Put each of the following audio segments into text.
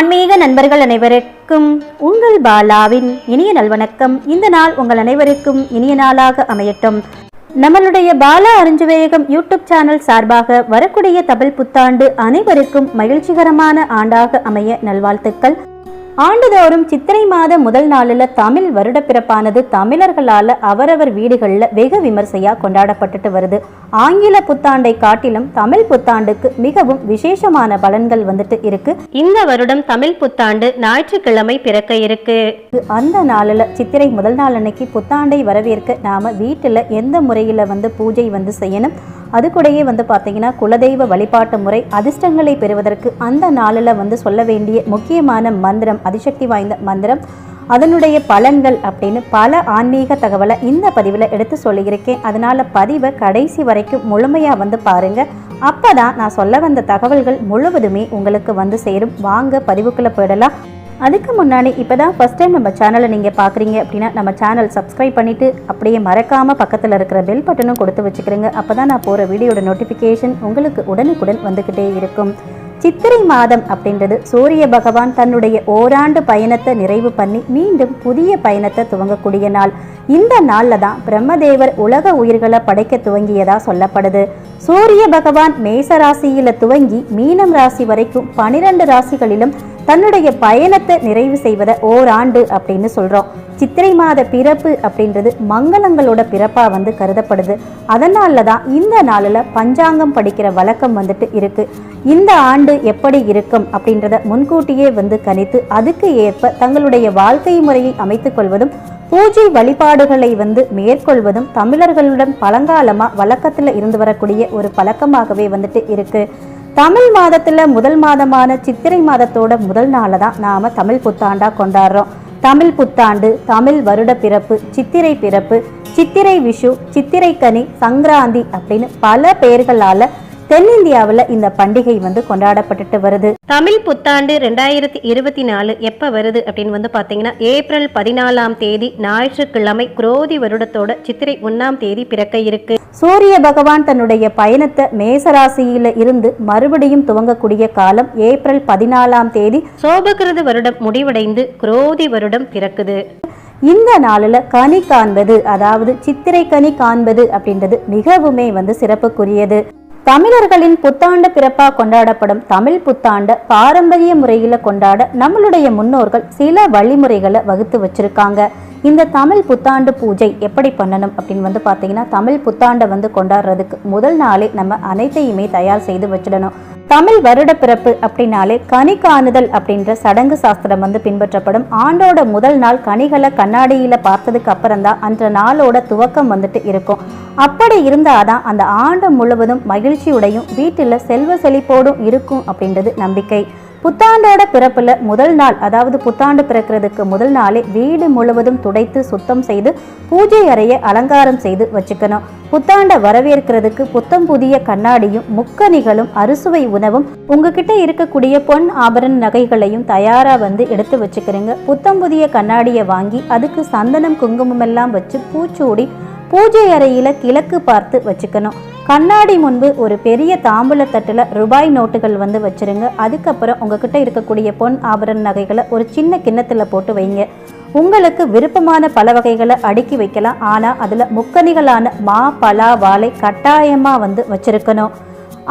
ஆன்மீக நண்பர்கள் அனைவருக்கும் உங்கள் பாலாவின் இனிய நல்வணக்கம். இந்த நாள் உங்கள் அனைவருக்கும் இனிய நாளாக அமையட்டும். நம்மளுடைய பாலா அறிஞ்சுவேகம் யூடியூப் சேனல் சார்பாக வரக்கூடிய தமிழ் புத்தாண்டு அனைவருக்கும் மகிழ்ச்சிகரமான ஆண்டாக அமைய நல்வாழ்த்துக்கள். ஆண்டுதோறும் சித்திரை மாத முதல் நாளில் தமிழ் வருடப்பிறப்பானது தமிழர்களால் அவரவர் வீடுகளில் வெகு விமர்சையாக கொண்டாடப்பட்டுட்டு வருது. ஆங்கில புத்தாண்டை காட்டிலும் தமிழ் புத்தாண்டுக்கு மிகவும் விசேஷமான பலன்கள் வந்துட்டு இருக்கு. இந்த வருடம் தமிழ் புத்தாண்டு ஞாயிற்றுக்கிழமை பிறக்க இருக்கு. அந்த நாளில் சித்திரை முதல் நாள் அன்னைக்கு புத்தாண்டை வரவேற்க நாம வீட்டில் எந்த முறையில் வந்து பூஜை வந்து செய்யணும்? அது கூடயே வந்து பார்த்தீங்கன்னா குலதெய்வ வழிபாட்டு முறை அதிர்ஷ்டங்களை பெறுவதற்கு அந்த நாளில் வந்து சொல்ல வேண்டிய முக்கியமான மந்திரம் அதிசக்தி வாய்ந்த மந்திரம். அதனுடைய பலன்கள் அப்படின்னு பல ஆன்மீக தகவலை இந்த பதிவில் எடுத்து சொல்லியிருக்கேன். அதனால் பதிவை கடைசி வரைக்கும் முழுமையாக வந்து பாருங்கள் அப்போ தான் நான் சொல்ல வந்த தகவல்கள் முழுவதுமே உங்களுக்கு வந்து சேரும். வாங்க பதிவுக்குள்ளே போயிடலாம். அதுக்கு முன்னாடி இப்போ தான் ஃபஸ்ட் டைம் நம்ம சேனலை நீங்கள் பார்க்குறீங்க அப்படின்னா நம்ம சேனல் சப்ஸ்கிரைப் பண்ணிவிட்டு அப்படியே மறக்காமல் பக்கத்தில் இருக்கிற பெல் பட்டனும் கொடுத்து வச்சுக்கிறேங்க. அப்போ தான் நான் போகிற வீடியோட நோட்டிஃபிகேஷன் உங்களுக்கு உடனுக்குடன் வந்துக்கிட்டே இருக்கும். சித்திரை மாதம் அப்படின்றது சூரிய பகவான் தன்னுடைய ஓராண்டு பயணத்தை நிறைவு பண்ணி மீண்டும் புதிய பயணத்தை துவங்கக்கூடிய நாள். இந்த நாளில் தான் பிரம்மதேவர் உலக உயிர்களை படைக்க துவங்கியதாக சொல்லப்படுது. சூரிய பகவான் மேச ராசியில துவங்கி மீனம் ராசி வரைக்கும் பனிரெண்டு ராசிகளிலும் தன்னுடைய பயணத்தை நிறைவு செய்வதை ஓராண்டு அப்படின்னு சொல்கிறோம் சித்திரை மாத பிறப்பு அப்படின்றது மங்களங்களோட பிறப்பா வந்து கருதப்படுது. அதனால தான் இந்த நாளில் பஞ்சாங்கம் படிக்கிற வழக்கம் வந்துட்டு இருக்கு. இந்த ஆண்டு எப்படி இருக்கும் அப்படின்றத முன்கூட்டியே வந்து கணித்து அதுக்கு ஏற்ப தங்களுடைய வாழ்க்கை முறையை அமைத்துக்கொள்வதும் பூஜை வழிபாடுகளை வந்து மேற்கொள்வதும் தமிழர்களுடன் பழங்காலமா வழக்கத்துல இருந்து வரக்கூடிய ஒரு பழக்கமாகவே வந்துட்டு இருக்கு. தமிழ் மாதத்துல முதல் மாதமான சித்திரை மாதத்தோட முதல் நாளை தான் நாம தமிழ் புத்தாண்டா கொண்டாடுறோம். தமிழ் புத்தாண்டு தமிழ் வருட பிறப்பு சித்திரை பிறப்பு சித்திரை விஷு சித்திரை கனி சங்கராந்தி அப்படின்னு பல பெயர்களால தென்னிந்தியாவில் இந்த பண்டிகை வந்து கொண்டாடப்பட்டுட்டு வருது. தமிழ் புத்தாண்டு ரெண்டாயிரத்தி இருபத்தி நாலு எப்போ வருது அப்படின்னு வந்து பார்த்தீங்கன்னா ஏப்ரல் பதினாலாம் தேதி ஞாயிற்றுக்கிழமை குரோதி வருடத்தோட சித்திரை ஒன்னாம் தேதி பிறக்க இருக்கு. சூரிய பகவான் தன்னுடைய பயணத்தை மேசராசியில இருந்து மறுபடியும் துவங்கக்கூடிய காலம் ஏப்ரல் பதினாலாம் தேதி. சோபகிருத வருடம் முடிவடைந்து குரோதி வருடம் பிறக்குது. இந்த நாளில் கனி காண்பது அதாவது சித்திரை கனி காண்பது அப்படின்றது மிகவுமே வந்து சிறப்புக்குரியது. தமிழர்களின் புத்தாண்டு பிறப்பா கொண்டாடப்படும் தமிழ் புத்தாண்ட பாரம்பரிய முறையில கொண்டாட நம்மளுடைய முன்னோர்கள் சில வழிமுறைகளை வகுத்து வச்சிருக்காங்க. இந்த தமிழ் புத்தாண்டு பூஜை எப்படி பண்ணணும் அப்படின்னு வந்து பார்த்தீங்கன்னா தமிழ் புத்தாண்டை வந்து கொண்டாடுறதுக்கு முதல் நாளே நம்ம அனைத்தையுமே தயார் செய்து வச்சிடணும். தமிழ் வருட பிறப்பு அப்படின்னாலே கனி காணுதல் அப்படின்ற சடங்கு சாஸ்திரம் வந்து பின்பற்றப்படும். ஆண்டோட முதல் நாள் கனிகளை கண்ணாடியில பார்த்ததுக்கு அப்புறம் தான் அன்ற நாளோட துவக்கம் வந்துட்டு இருக்கும். அப்படி இருந்தாதான் அந்த ஆண்டு முழுவதும் மகிழ்ச்சியுடையும் வீட்டில் செல்வ செழிப்போடும் இருக்கும் அப்படின்றது நம்பிக்கை. புத்தாண்டோட பிறப்பில் முதல் நாள் அதாவது புத்தாண்டு பிறக்கிறதுக்கு முதல் நாளே வீடு முழுவதும் துடைத்து சுத்தம் செய்து பூஜை அறையை அலங்காரம் செய்து வச்சுக்கணும். புத்தாண்டை வரவேற்கிறதுக்கு புத்தம் புதிய கண்ணாடியும் முக்கணிகளும் அறுசுவை உணவும் உங்ககிட்ட இருக்கக்கூடிய பொன் ஆபரண நகைகளையும் தயாராக வந்து எடுத்து வச்சுக்கிறீங்க. புத்தம் புதிய கண்ணாடியை வாங்கி அதுக்கு சந்தனம் குங்குமம் எல்லாம் வச்சு பூச்சூடி பூஜை அறையில் கிழக்கு பார்த்து வச்சுக்கணும். கண்ணாடி முன்பு ஒரு பெரிய தாம்பூலத்தட்டில் ரூபாய் நோட்டுகள் வந்து வச்சிருங்க. அதுக்கப்புறம் உங்ககிட்ட இருக்கக்கூடிய பொன் ஆபரண நகைகளை ஒரு சின்ன கிண்ணத்தில் போட்டு வைங்க. உங்களுக்கு விருப்பமான பல வகைகளை அடுக்கி வைக்கலாம். ஆனால் அதில் முக்கணிகளான மா பலா வாழை கட்டாயமாக வந்து வச்சுருக்கணும்.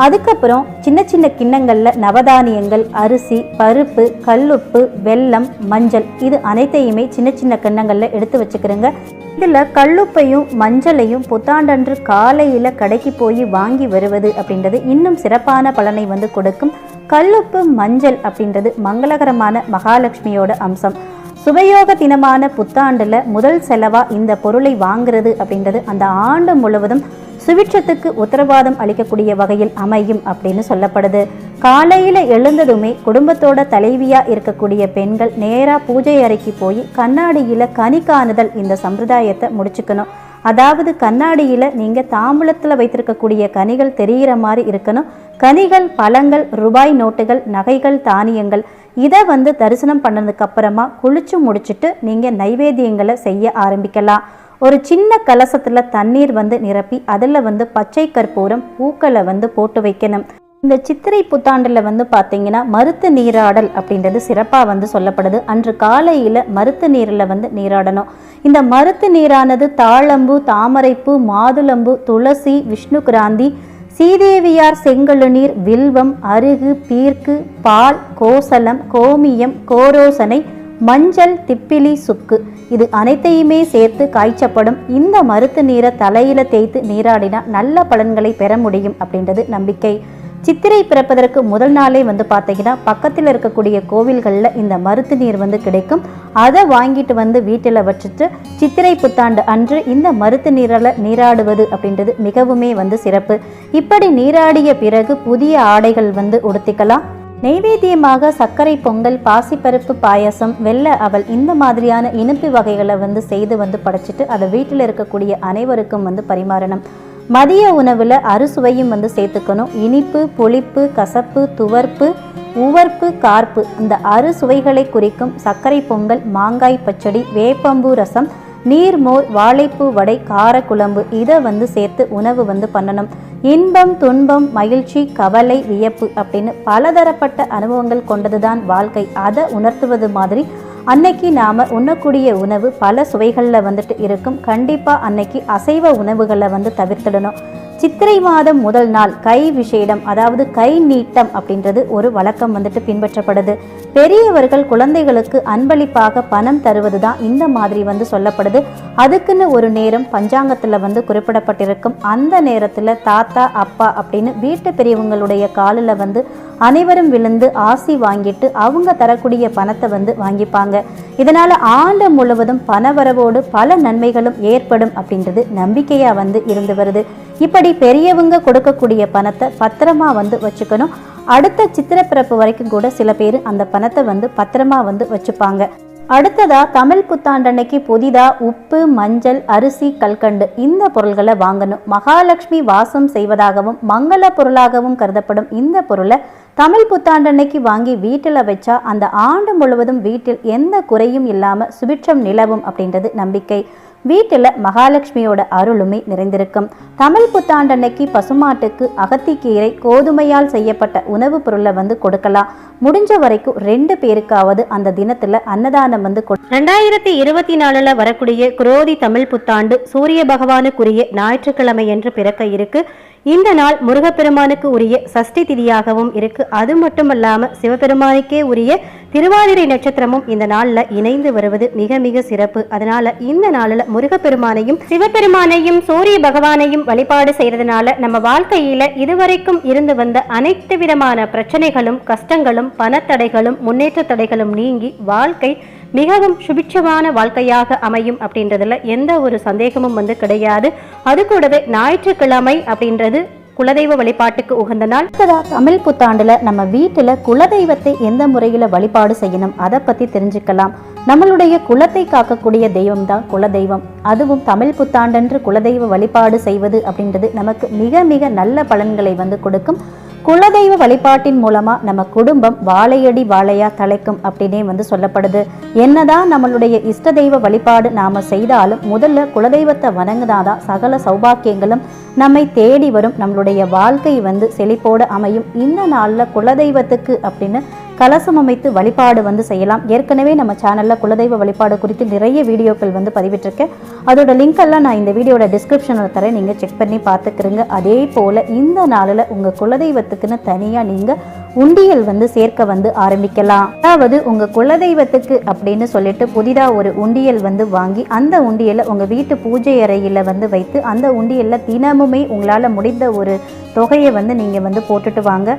அதுக்கப்புறம் சின்ன சின்ன கிண்ணங்களில் நவதானியங்கள் அரிசி பருப்பு கல்லுப்பு வெல்லம் மஞ்சள். இது அனைத்தையுமே சின்ன சின்ன கிண்ணங்களில் எடுத்து வச்சுக்கிறேங்க. இதில் கல்லுப்பையும் மஞ்சளையும் புத்தாண்டன்று காலையில் கடைக்கு போய் வாங்கி வருவது அப்படின்றது இன்னும் சிறப்பான பலனை வந்து கொடுக்கும். கல்லுப்பு மஞ்சள் அப்படின்றது மங்களகரமான மகாலட்சுமியோட அம்சம். சுபயோக தினமான புத்தாண்டில் முதல் செலவாக இந்த பொருளை வாங்குறது அப்படின்றது அந்த ஆண்டு முழுவதும் சுவிட்சத்துக்கு உத்தரவாதம் அளிக்கக்கூடிய வகையில் அமையும் அப்படின்னு சொல்லப்படுது. காலையில எழுந்ததுமே குடும்பத்தோட தலைவியா இருக்கக்கூடிய பெண்கள் நேரா பூஜை அறைக்கு போய் கண்ணாடியில கனி காணுதல் இந்த சம்பிரதாயத்தை முடிச்சுக்கணும். அதாவது கண்ணாடியில நீங்க தாம்பூலத்தில் வைத்திருக்கக்கூடிய கனிகள் தெரிகிற மாதிரி இருக்கணும். கனிகள் பழங்கள் ரூபாய் நோட்டுகள் நகைகள் தானியங்கள் இதை வந்து தரிசனம் பண்ணதுக்கு அப்புறமா குளிச்சு முடிச்சுட்டு நீங்க நைவேத்தியங்களை செய்ய ஆரம்பிக்கலாம். ஒரு சின்ன கலசத்தில் தண்ணீர் வந்து நிரப்பி அதில் வந்து பச்சை கற்பூரம் பூக்களை வந்து போட்டு வைக்கணும். இந்த சித்திரை புத்தாண்டில் வந்து பார்த்தீங்கன்னா மருத்து நீராடல் அப்படின்றது சிறப்பாக வந்து சொல்லப்படுது. அன்று காலையில் மருத்து நீரில் வந்து நீராடணும். இந்த மருத்து நீரானது தாழம்பு தாமரைப்பூ மாதுளம்பு துளசி விஷ்ணு கிராந்தி சீதேவியார் செங்கழுநீர் வில்வம் அருகு பீர்க்கு பால் கோசலம் கோமியம் கோரோசனை மஞ்சள் திப்பிலி சுக்கு. இது அனைத்தையுமே சேர்த்து காய்ச்சப்படும் இந்த மருத்து நீரை தலையில தேய்த்து நீராடினா நல்ல பலன்களை பெற முடியும் அப்படின்றது நம்பிக்கை. சித்திரை பிறப்பதற்கு முதல் நாளே வந்து பார்த்தீங்கன்னா பக்கத்தில் இருக்கக்கூடிய கோவில்களில் இந்த மருத்து நீர் வந்து கிடைக்கும். அதை வாங்கிட்டு வந்து வீட்டில் வச்சுட்டு சித்திரை புத்தாண்டு அன்று இந்த மருத்து நீரில் நீராடுவது அப்படின்றது மிகவுமே வந்து சிறப்பு. இப்படி நீராடிய பிறகு புதிய ஆடைகள் வந்து உடுத்திக்கலாம். நெய்வேத்தியமாக சர்க்கரை பொங்கல் பாசிப்பருப்பு பாயசம் வெள்ளை அவல் இந்த மாதிரியான இனிப்பு வகைகளை வந்து செய்து வந்து படைச்சிட்டு அதை வீட்டில் இருக்கக்கூடிய அனைவருக்கும் வந்து பரிமாறணும். மதிய உணவில் அறுசுவையும் வந்து சேர்த்துக்கணும். இனிப்பு புளிப்பு கசப்பு துவர்ப்பு உவர்ப்பு கார்ப்பு. இந்த அறுசுவைகளை குறிக்கும் சர்க்கரை பொங்கல் மாங்காய் பச்சடி வேப்பம்பூ ரசம் நீர்மோர் வாழைப்பூ வடை காரக்குழம்பு இதை வந்து சேர்த்து உணவு வந்து பண்ணணும். இன்பம் துன்பம் மகிழ்ச்சி கவலை வியப்பு அப்படின்னு பலதரப்பட்ட அனுபவங்கள் கொண்டதுதான் வாழ்க்கை. அதை உணர்த்துவது மாதிரி அன்னைக்கு நாம் உண்ணக்கூடிய உணவு பல சுவைகளில் வந்துட்டு இருக்கும். கண்டிப்பாக அன்னைக்கு அசைவ உணவுகளை வந்து தவிர்த்திடணும். சித்திரை மாதம் முதல் நாள் கை விஷேடம் அதாவது கை நீட்டம் அப்படின்றது ஒரு வழக்கம் வந்துட்டு பின்பற்றப்படுது. பெரியவர்கள் குழந்தைகளுக்கு அன்பளிப்பாக பணம் தருவது தான் இந்த மாதிரி வந்து சொல்லப்படுது. அதுக்குன்னு ஒரு நேரம் பஞ்சாங்கத்தில் வந்து குறிப்பிடப்பட்டிருக்கும். அந்த நேரத்தில் தாத்தா அப்பா அப்படின்னு வீட்டு பெரியவங்களுடைய காலில் வந்து அனைவரும் விழுந்து ஆசி வாங்கிட்டு அவங்க தரக்கூடிய பணத்தை வந்து வாங்கிப்பாங்க. இதனால ஆண்டு முழுவதும் பணவரவோடு பல நன்மைகளும் ஏற்படும் அப்படின்றது நம்பிக்கையா வந்து இருந்து வருது. இப்படி பெரியவங்க கொடுக்கக்கூடிய பணத்தை பத்திரமா வந்து வச்சுக்கணும். அடுத்த சித்திரப்பிறப்பு வரைக்கும் கூட சில பேர் அந்த பணத்தை வந்து பத்திரமா வந்து வச்சுப்பாங்க. அடுத்ததா தமிழ் புத்தாண்டன்னைக்கு புதிதா உப்பு மஞ்சள் அரிசி கல்கண்டு இந்த பொருள்களை வாங்கணும். மகாலட்சுமி வாசம் செய்வதாகவும் மங்கள பொருளாகவும் கருதப்படும் இந்த பொருளை தமிழ் புத்தாண்டன்னைக்கு வாங்கி வீட்டில் வச்சா அந்த ஆண்டு முழுவதும் வீட்டில் எந்த குறையும் இல்லாமல் சுபிட்சம் நிலவும் அப்படின்றது நம்பிக்கை. வீட்டில் மகாலட்சுமியோட அருளுமே நிறைந்திருக்கும். தமிழ் புத்தாண்டன்னைக்கு பசுமாட்டுக்கு அகத்திக்கீரை கோதுமையால் செய்யப்பட்ட உணவுப் பொருளை வந்து கொடுக்கலாம். முடிஞ்ச வரைக்கும் ரெண்டு பேருக்காவது அந்த தினத்துல அன்னதானம் வந்து கொடு ரெண்டாயிரத்தி இருபத்தி நாலுல வரக்கூடிய குரோதி தமிழ் புத்தாண்டு சூரிய பகவானுக்குரிய ஞாயிற்றுக்கிழமை என்று பிறக்க இருக்கு. இந்த நாள் முருகப்பெருமானுக்கு உரிய சஷ்டி திதியாகவும் இருக்கு. அது மட்டுமல்லாம சிவபெருமானுக்கே உரிய திருவாதிரை நட்சத்திரமும் இந்த நாளில் இணைந்து வருவது மிக மிக சிறப்பு. அதனால இந்த நாளில் முருகப்பெருமானையும் சிவபெருமானையும் சூரிய பகவானையும் வழிபாடு செய்யறதுனால நம்ம வாழ்க்கையில இதுவரைக்கும் இருந்து வந்த அனைத்து விதமான பிரச்சனைகளும் கஷ்டங்களும் பணத்தடைகளும் முன்னேற்ற தடைகளும் நீங்கி வாழ்க்கை மிகவும் சுபிட்சமான வாழ்க்கையாக அமையும் அப்படின்றதுல எந்த ஒரு சந்தேகமும் வந்து கிடையாது. அது கூடவே ஞாயிற்றுக்கிழமை அப்படின்றது குலதெய்வ வழிபாட்டுக்கு உகந்த நாள். தமிழ் புத்தாண்டுல நம்ம வீட்டுல குலதெய்வத்தை எந்த முறையில வழிபாடு செய்யணும்? அதை பத்தி தெரிஞ்சுக்கலாம். நம்மளுடைய குலத்தை காக்கக்கூடிய தெய்வம் தான் குலதெய்வம். அதுவும் தமிழ் புத்தாண்டன்று குலதெய்வ வழிபாடு செய்வது அப்படின்றது நமக்கு மிக மிக நல்ல பலன்களை வந்து கொடுக்கும். குலதெய்வ வழிபாட்டின் மூலமா நம்ம குடும்பம் வாழையடி வாழையா தலைக்கும் அப்படின்னே வந்து சொல்லப்படுது. என்னதான் நம்மளுடைய இஷ்ட தெய்வ வழிபாடு நாம செய்தாலும் முதல்ல குலதெய்வத்தை வணங்குனாதான் சகல சௌபாக்கியங்களும் நம்மை தேடி வரும். நம்மளுடைய வாழ்க்கை வந்து செழிப்போடு அமையும். இந்த நாளில் குலதெய்வத்துக்கு அப்படின்னு கலசம் அமைத்து வழிபாடு வந்து செய்யலாம். ஏற்கனவே நம்ம சேனலில் குலதெய்வ வழிபாடு குறித்து நிறைய வீடியோக்கள் வந்து பதிவிட்டிருக்கேன் அதோட லிங்க் எல்லாம் நான் இந்த வீடியோட டிஸ்கிரிப்ஷனில் தரேன். நீங்கள் செக் பண்ணி பார்த்துக்கிறங்க அதே போல் இந்த நாளில் உங்கள் குலதெய்வத்துக்குன்னு தனியாக நீங்கள் உண்டியல் வந்து சேர்க்க வந்து ஆரம்பிக்கலாம். அதாவது உங்கள் குலதெய்வத்துக்கு அப்படின்னு சொல்லிட்டு புதிதாக ஒரு உண்டியல் வந்து வாங்கி அந்த உண்டியலை உங்கள் வீட்டு பூஜை அறையில் வந்து வைத்து அந்த உண்டியலில் தினமுமே உங்களால் முடிந்த ஒரு தொகையை வந்து நீங்கள் வந்து போட்டுட்டு வாங்க.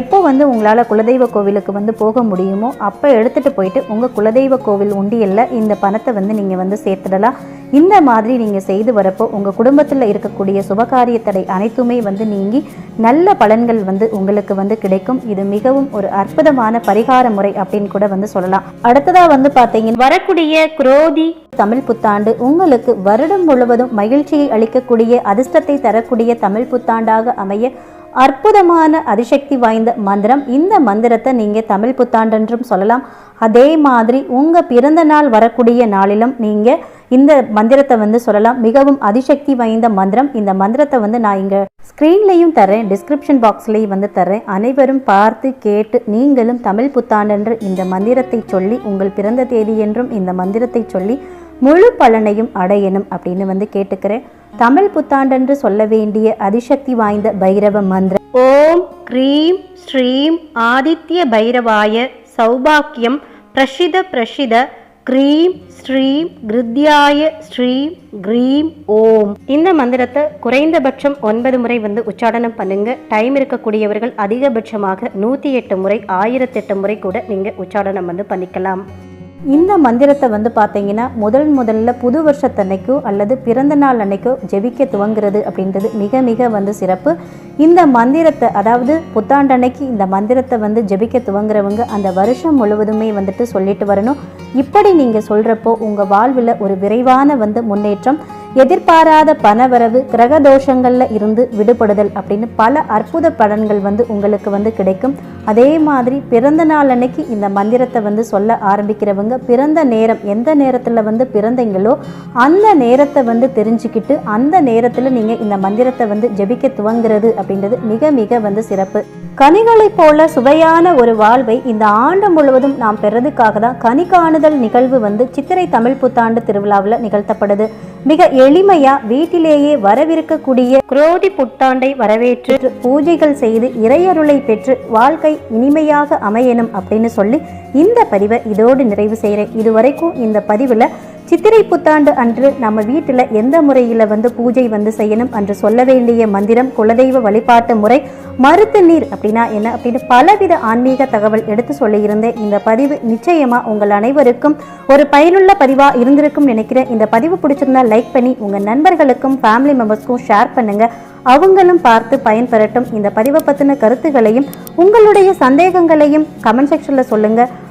எப்போ வந்து உங்களால் குலதெய்வ கோவிலுக்கு வந்து போக முடியுமோ அப்போ எடுத்துகிட்டு போயிட்டு உங்கள் குலதெய்வ கோவில் உண்டியலில் இந்த பணத்தை வந்து நீங்கள் வந்து சேர்த்துடலாம். இந்த மாதிரி நீங்கள் செய்து வரப்போ உங்கள் குடும்பத்தில் இருக்கக்கூடிய சுபகாரிய தடை அனைத்துமே வந்து நீங்கி நல்ல பலன்கள் வந்து உங்களுக்கு வந்து கிடைக்கும். இது மிகவும் ஒரு அற்புதமான பரிகார முறை அப்படின்னு கூட வந்து சொல்லலாம். அடுத்ததாக வந்து பார்த்தீங்கன்னா வரக்கூடிய குரோதி தமிழ் புத்தாண்டு உங்களுக்கு வருடம் முழுவதும் மகிழ்ச்சியை அளிக்கக்கூடிய அதிர்ஷ்டத்தை தரக்கூடிய தமிழ் புத்தாண்டாக அமைய அற்புதமான அதிசக்தி வாய்ந்த மந்திரம். இந்த மந்திரத்தை நீங்கள் தமிழ் புத்தாண்டென்றும் சொல்லலாம். அதே மாதிரி உங்கள் பிறந்த நாள் வரக்கூடிய நாளிலும் நீங்கள் இந்த மந்திரத்தை வந்து சொல்லலாம். மிகவும் அதிசக்தி வாய்ந்த மந்திரம். இந்த மந்திரத்தை வந்து நான் இங்கே ஸ்க்ரீன்லேயும் தரேன் டிஸ்கிரிப்ஷன் பாக்ஸ்லேயும் வந்து தரேன் அனைவரும் பார்த்து கேட்டு நீங்களும் தமிழ் புத்தாண்டென்று இந்த மந்திரத்தை சொல்லி உங்கள் பிறந்த தேதி என்றும் இந்த மந்திரத்தை சொல்லி முழு பலனையும் அடையணும் அப்படின்னு வந்து கேட்டுக்கிறேன் தமிழ் புத்தாண்டென்று சொல்ல வேண்டிய அதிசக்தி வாய்ந்த பைரவ மந்திரம். ஓம் க்ரீம் ஸ்ரீம் ஆதித்ய பைரவாய சௌபாக்கியம் பிரஷித பிரஷித க்ரீம் ஸ்ரீம் கிருத்யாய ஸ்ரீம் க்ரீம் ஓம். இந்த மந்திரத்தை குறைந்தபட்சம் ஒன்பது முறை வந்து உச்சாடனம் பண்ணுங்க. டைம் இருக்கக்கூடியவர்கள் அதிகபட்சமாக நூற்றி எட்டு முறை ஆயிரத்தெட்டு முறை கூட நீங்கள் உச்சாடனம் வந்து பண்ணிக்கலாம். இந்த மந்திரத்தை வந்து பார்த்தீங்கன்னா முதல் முதல்ல புது வருஷத்தன்னைக்கோ அல்லது பிறந்த நாள் அன்னைக்கோ ஜெபிக்க துவங்குறது அப்படின்றது மிக மிக வந்து சிறப்பு. இந்த மந்திரத்தை அதாவது புத்தாண்டன்னைக்கு இந்த மந்திரத்தை வந்து ஜெபிக்க துவங்குறவங்க அந்த வருஷம் முழுவதுமே வந்துட்டு சொல்லிட்டு வரணும். இப்படி நீங்கள் சொல்கிறப்போ உங்கள் வாழ்வில் ஒரு விரைவான வந்து முன்னேற்றம் எதிர்பாராத பணவரவு கிரக தோஷங்களில் இருந்து விடுபடுதல் அப்படின்னு பல அற்புத பலன்கள் வந்து உங்களுக்கு வந்து கிடைக்கும். அதே மாதிரி பிறந்த நாள் அன்னைக்கு இந்த மந்திரத்தை வந்து சொல்ல ஆரம்பிக்கிறவங்க பிறந்த நேரம் எந்த நேரத்தில் வந்து பிறந்தீங்களோ அந்த நேரத்தை வந்து தெரிஞ்சுக்கிட்டு அந்த நேரத்தில் நீங்கள் இந்த மந்திரத்தை வந்து ஜெபிக்க துவங்குறது அப்படின்றது மிக மிக வந்து சிறப்பு. கனிகளைப் போல சுவையான ஒரு வாழ்வை இந்த ஆண்டு முழுவதும் நாம் பெறதுக்காக தான் கனி காணுதல் நிகழ்வு வந்து சித்திரை தமிழ் புத்தாண்டு திருவிழாவில் நிகழ்த்தப்படுது. மிக எளிமையா வீட்டிலேயே வரவிருக்கக்கூடிய குரோதி புத்தாண்டை வரவேற்று பூஜைகள் செய்து இறையருளை பெற்று வாழ்க்கை இனிமையாக அமையணும் அப்படின்னு சொல்லி இந்த பதிவை இதோடு நிறைவு செய்கிறேன் இதுவரைக்கும் இந்த பதிவில் சித்திரை புத்தாண்டு அன்று நம்ம வீட்டில் எந்த முறையில் வந்து பூஜை வந்து செய்யணும் என்று சொல்ல வேண்டிய மந்திரம் குலதெய்வ வழிபாட்டு முறை மருத்து நீர் அப்படின்னா என்ன அப்படின்னு பலவித ஆன்மீக தகவல் எடுத்து சொல்லியிருந்தேன். இந்த பதிவு நிச்சயமாக உங்கள் அனைவருக்கும் ஒரு பயனுள்ள பதிவாக இருந்திருக்கும் நினைக்கிறேன். இந்த பதிவு பிடிச்சிருந்தா லைக் பண்ணி உங்கள் நண்பர்களுக்கும் ஃபேமிலி மெம்பர்ஸ்க்கும் ஷேர் பண்ணுங்கள் அவங்களும் பார்த்து பயன்பெறட்டும். இந்த பதிவை பற்றின கருத்துகளையும் உங்களுடைய சந்தேகங்களையும் கமெண்ட் செக்ஷனில் சொல்லுங்கள்